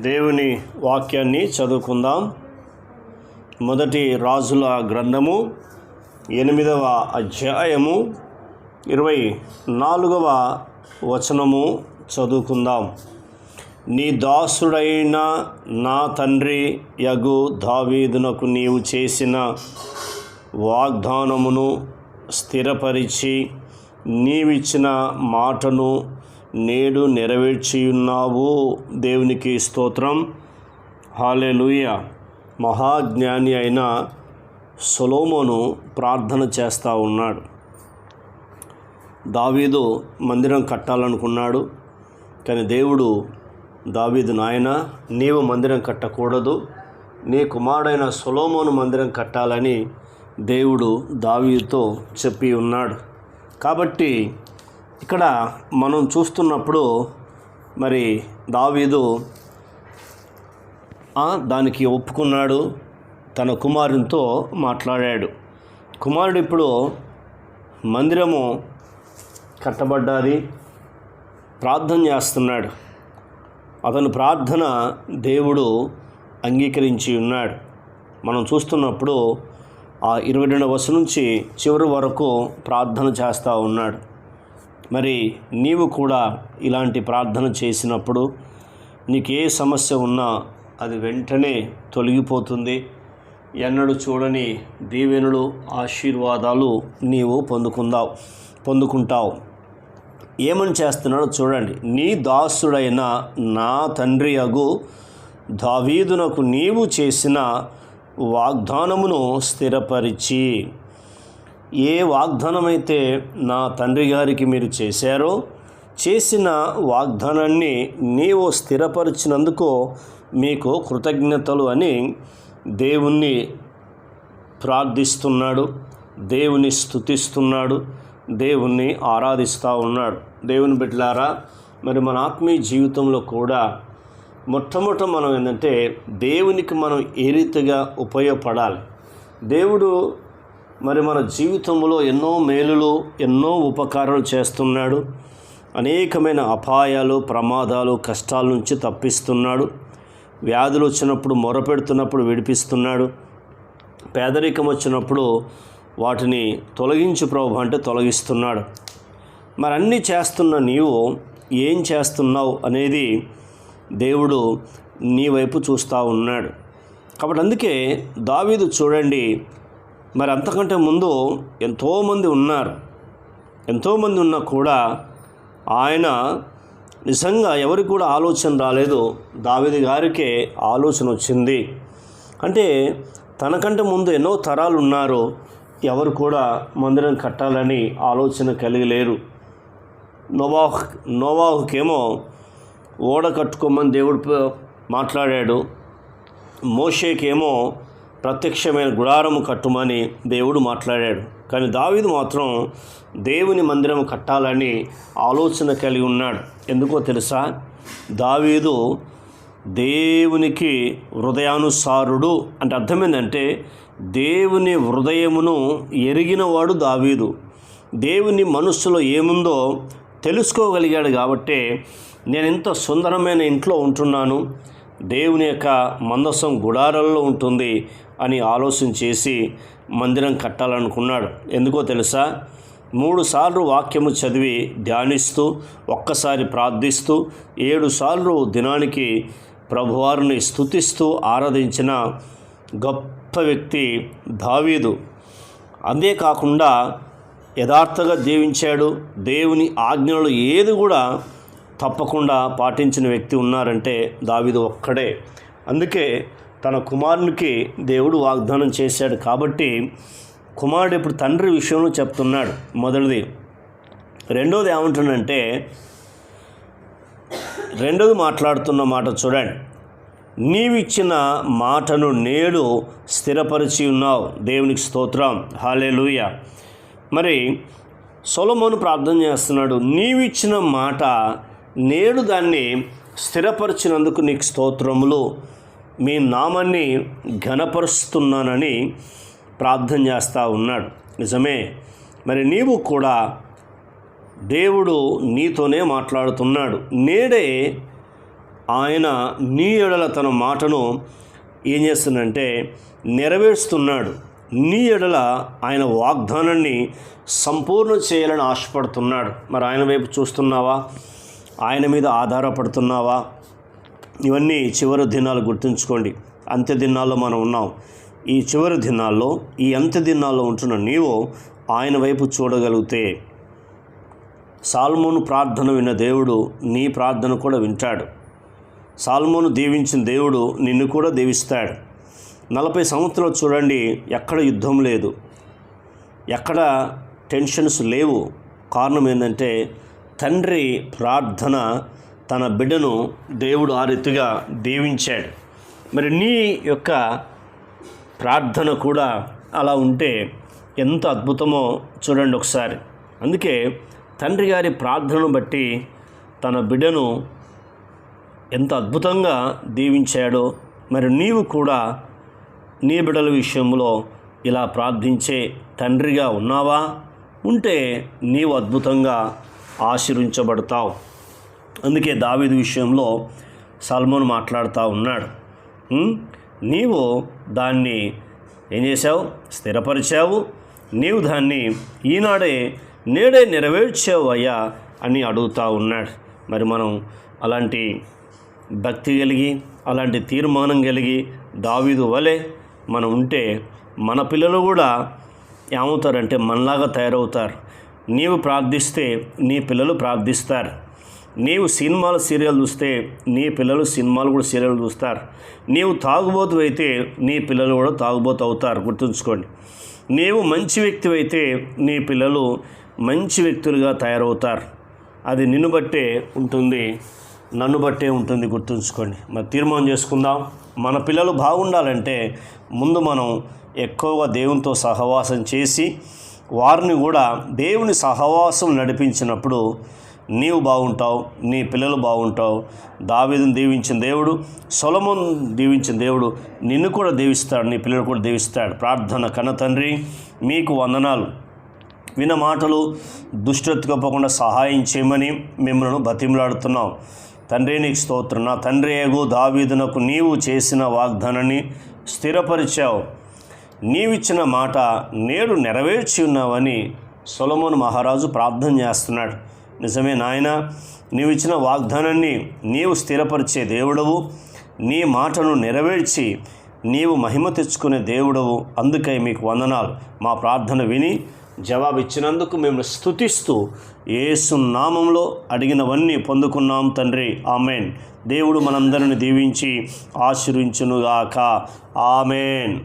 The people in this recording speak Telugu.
దేవుని వాక్యాన్ని చదువుకుందాం. మొదటి రాజుల గ్రంథము ఎనిమిదవ అధ్యాయము ఇరవై నాలుగవ వచనము చదువుకుందాం. నీ దాసుడైన నా తండ్రి యగు దావీదునకు నీవు చేసిన వాగ్దానమును స్థిరపరిచి నీవిచ్చిన మాటను నేడు నెరవేర్చియున్నావు. దేవునికి స్తోత్రం. హాలెలూయ మహాజ్ఞాని అయిన సొలోమోను ప్రార్థన చేస్తూ ఉన్నాడు. దావీదు మందిరం కట్టాలనుకున్నాడు. కానీ దేవుడు దావీదు నాయన నీవు మందిరం కట్టకూడదు. నీ కుమారుడైన సొలోమోను మందిరం కట్టాలని దేవుడు దావీతో చెప్పి ఉన్నాడు. కాబట్టి ఇక్కడ మనం చూస్తున్నప్పుడు మరి దావీదు దానికి ఒప్పుకున్నాడు తన కుమారునితో మాట్లాడాడు. కుమారుడు ఇప్పుడు మందిరము కట్టబడ్డాది ప్రార్థన చేస్తున్నాడు. అతను ప్రార్థన దేవుడు అంగీకరించి ఉన్నాడు. మనం చూస్తున్నప్పుడు ఆ ఇరవై రెండవ వరుస నుంచి చివరి వరకు ప్రార్థన చేస్తూ ఉన్నాడు. మరి నీవు కూడా ఇలాంటి ప్రార్థన చేసినప్పుడు నీకు ఏ సమస్య ఉన్నా అది వెంటనే తొలగిపోతుంది. ఎన్నడూ చూడని దీవెనులు ఆశీర్వాదాలు నీవు పొందుకుందావు పొందుకుంటావు. ఏమని చేస్తున్నాడో చూడండి. నీ దాసుడైన నా తండ్రి అగు దావీదునకు నీవు చేసిన వాగ్దానమును స్థిరపరిచి ఏ వాగ్దానమైతే నా తండ్రి గారికి మీరు చేశారో చేసిన వాగ్దానాన్ని నీవు స్థిరపరిచినందుకు మీకు కృతజ్ఞతలు అని దేవుణ్ణి ప్రార్థిస్తున్నాడు దేవుని స్తుతిస్తున్నాడు దేవుణ్ణి ఆరాధిస్తూ ఉన్నాడు. దేవుని బిడ్డలారా మరి మన ఆత్మీయ జీవితంలో కూడా మొట్టమొదట మనం ఏంటంటే దేవునికి మనం ఏ రీతిగా ఉపయోగపడాలి? దేవుడు మరి మన జీవితంలో ఎన్నో మేలులు ఎన్నో ఉపకారాలు చేస్తున్నాడు. అనేకమైన అపాయాలు ప్రమాదాలు కష్టాల నుంచి తప్పిస్తున్నాడు. వ్యాధులు వచ్చినప్పుడు మొరపెడుతున్నప్పుడు విడిపిస్తున్నాడు. పేదరికం వచ్చినప్పుడు వాటిని తొలగించు ప్రభు అంటే తొలగిస్తున్నాడు. మరి అన్నీ చేస్తున్న నీవు ఏం చేస్తున్నావు అనేది దేవుడు నీ వైపు చూస్తూ ఉన్నాడు. కాబట్టి అందుకే దావీదు చూడండి మరి అంతకంటే ముందు ఎంతోమంది ఉన్నారు. ఎంతోమంది ఉన్నా కూడా ఆయన నిజంగా ఎవరికి కూడా ఆలోచన రాలేదు. దావిది గారికే ఆలోచన వచ్చింది. అంటే తనకంటే ముందు ఎన్నో తరాలు ఉన్నారు. ఎవరు కూడా మందిరం కట్టాలని ఆలోచన కలిగి లేరు. నోవాహ్ నోవాహుకేమో ఓడ కట్టుకోమని దేవుడు మాట్లాడాడు. మోషేకేమో ప్రత్యక్షమైన గుడారము కట్టుమని దేవుడు మాట్లాడాడు. కానీ దావీదు మాత్రం దేవుని మందిరం కట్టాలని ఆలోచన కలిగి ఉన్నాడు. ఎందుకో తెలుసా? దావీదు దేవునికి హృదయానుసారుడు అంటే అర్థం ఏంటంటే దేవుని హృదయమును ఎరిగినవాడు దావీదు. దేవుని మనస్సులో ఏముందో తెలుసుకోగలిగాడు కాబట్టే నేను ఇంత సుందరమైన ఇంట్లో ఉంటున్నాను. దేవుని యొక్క మందసం గుడారాల్లో ఉంటుంది అని ఆలోచన చేసి మందిరం కట్టాలనుకున్నాడు. ఎందుకో తెలుసా? మూడుసార్లు వాక్యము చదివి ధ్యానిస్తూ ఒక్కసారి ప్రార్థిస్తూ ఏడుసార్లు దినానికి ప్రభువారిని స్తుతిస్తూ ఆరాధించిన గొప్ప వ్యక్తి దావీదు. అంతేకాకుండా యథార్థంగా జీవించాడు. దేవుని ఆజ్ఞలు ఏది కూడా తప్పకుండా పాటించిన వ్యక్తి ఉన్నారంటే దావిదు ఒక్కడే. అందుకే తన కుమారునికి దేవుడు వాగ్దానం చేశాడు కాబట్టి కుమారుడు ఇప్పుడు తండ్రి విషయంలో చెప్తున్నాడు మొదటిది. రెండోది ఏమంటుందంటే రెండోది మాట్లాడుతున్న మాట చూడండి. నీవిచ్చిన మాటను నేడు స్థిరపరిచి ఉన్నావు. దేవునికి స్తోత్రం. హాలేలుయ మరి సొలమోను ప్రార్థన చేస్తున్నాడు. నీవిచ్చిన మాట నేడు దాన్ని స్థిరపరిచినందుకు నీకు స్తోత్రములు. మీ నామాన్ని ఘనపరుస్తున్నానని ప్రార్థన చేస్తూ ఉన్నాడు. నిజమే. మరి నీవు కూడా దేవుడు నీతోనే మాట్లాడుతున్నాడు. నేడే ఆయన నీ ఎడల తన మాటను ఏం చేస్తుందంటే నెరవేరుస్తున్నాడు. నీ ఎడల ఆయన వాగ్దానాన్ని సంపూర్ణం చేయాలని ఆశపడుతున్నాడు. మరి ఆయన వైపు చూస్తున్నావా? ఆయన మీద ఆధారపడుతున్నావా? ఇవన్నీ చివరి దినాలు గుర్తుంచుకోండి. అంత్య దినాల్లో మనం ఉన్నాం. ఈ చివరి దినాల్లో ఈ అంత్య దినాల్లో ఉంటున్న నీవు ఆయన వైపు చూడగలిగితే సాల్మోను ప్రార్థన విన్న దేవుడు నీ ప్రార్థన కూడా వింటాడు. సాల్మోను దీవించిన దేవుడు నిన్ను కూడా దీవిస్తాడు. నలభై సంవత్సరాలు చూడండి ఎక్కడ యుద్ధం లేదు. ఎక్కడ టెన్షన్స్ లేవు. కారణం ఏంటంటే తండ్రి ప్రార్థన తన బిడ్డను దేవుడు ఆ రీతిగా దీవించాడు. మరి నీ యొక్క ప్రార్థన కూడా అలా ఉంటే ఎంత అద్భుతమో చూడండి ఒకసారి. అందుకే తండ్రి గారి ప్రార్థనను బట్టి తన బిడ్డను ఎంత అద్భుతంగా దీవించాడో మరి నీవు కూడా నీ బిడ్డల విషయంలో ఇలా ప్రార్థించే తండ్రిగా ఉన్నావా? ఉంటే నీవు అద్భుతంగా ఆశీర్వించబడతావు. అందుకే దావీదు విషయంలో సల్మోన్ మాట్లాడుతూ ఉన్నాడు. నీవు దాన్ని ఏం చేశావు? స్థిరపరిచావు. నీవు దాన్ని ఈనాడే నేడే నెరవేర్చావు అయ్యా అని అడుగుతూ ఉన్నాడు. మరి మనం అలాంటి భక్తి కలిగి అలాంటి తీర్మానం కలిగి దావీదు వలె మనం ఉంటే మన పిల్లలు కూడా ఏమవుతారంటే మనలాగా తయారవుతారు. నీవు ప్రార్థిస్తే నీ పిల్లలు ప్రార్థిస్తారు. నీవు సినిమాలు సీరియల్ చూస్తే నీ పిల్లలు సినిమాలు కూడా సీరియల్ చూస్తారు. నీవు తాగుబోతు అయితే నీ పిల్లలు కూడా తాగుబోతు అవుతారు. గుర్తుంచుకోండి. నీవు మంచి వ్యక్తి అయితే నీ పిల్లలు మంచి వ్యక్తులుగా తయారవుతారు. అది నిన్ను బట్టే ఉంటుంది నన్ను బట్టే ఉంటుంది గుర్తుంచుకోండి. మరి తీర్మానం చేసుకుందాం. మన పిల్లలు బాగుండాలంటే ముందు మనం ఎక్కువగా దేవునితో సహవాసం చేసి వారిని కూడా దేవుని సహవాసం నడిపించినప్పుడు నీవు బాగుంటావు నీ పిల్లలు బాగుంటావు దావీదుని దీవించిన దేవుడు సొలమును దీవించిన దేవుడు నిన్ను కూడా దీవిస్తాడు నీ పిల్లలు కూడా దీవిస్తాడు. ప్రార్థన కన్న తండ్రి మీకు వందనాలు. విన మాటలు దుష్టెత్తుకోపోకుండా సహాయం చేయమని మిమ్మల్ని బతిమలాడుతున్నాం. తండ్రి నీకు స్తోత్రం. నా తండ్రి ఏగు దావీదునకు నీవు చేసిన వాగ్దానాన్ని స్థిరపరిచావు. నీవిచ్చిన మాట నేడు నెరవేర్చి ఉన్నావని సొలమోన్ మహారాజు ప్రార్థన చేస్తున్నాడు. నిజమే నాయన నీవిచ్చిన వాగ్దానాన్ని నీవు స్థిరపరిచే దేవుడవు. నీ మాటను నెరవేర్చి నీవు మహిమ తెచ్చుకునే దేవుడవు. అందుకై మీకు వందనాలు. మా ప్రార్థన విని జవాబిచ్చినందుకు మేము స్తుతిస్తూ ఏసు నామంలో అడిగినవన్నీ పొందుకున్నాం తండ్రి. ఆమెన్. దేవుడు మనందరిని దీవించి ఆశీర్వించునుగాక. ఆమెన్.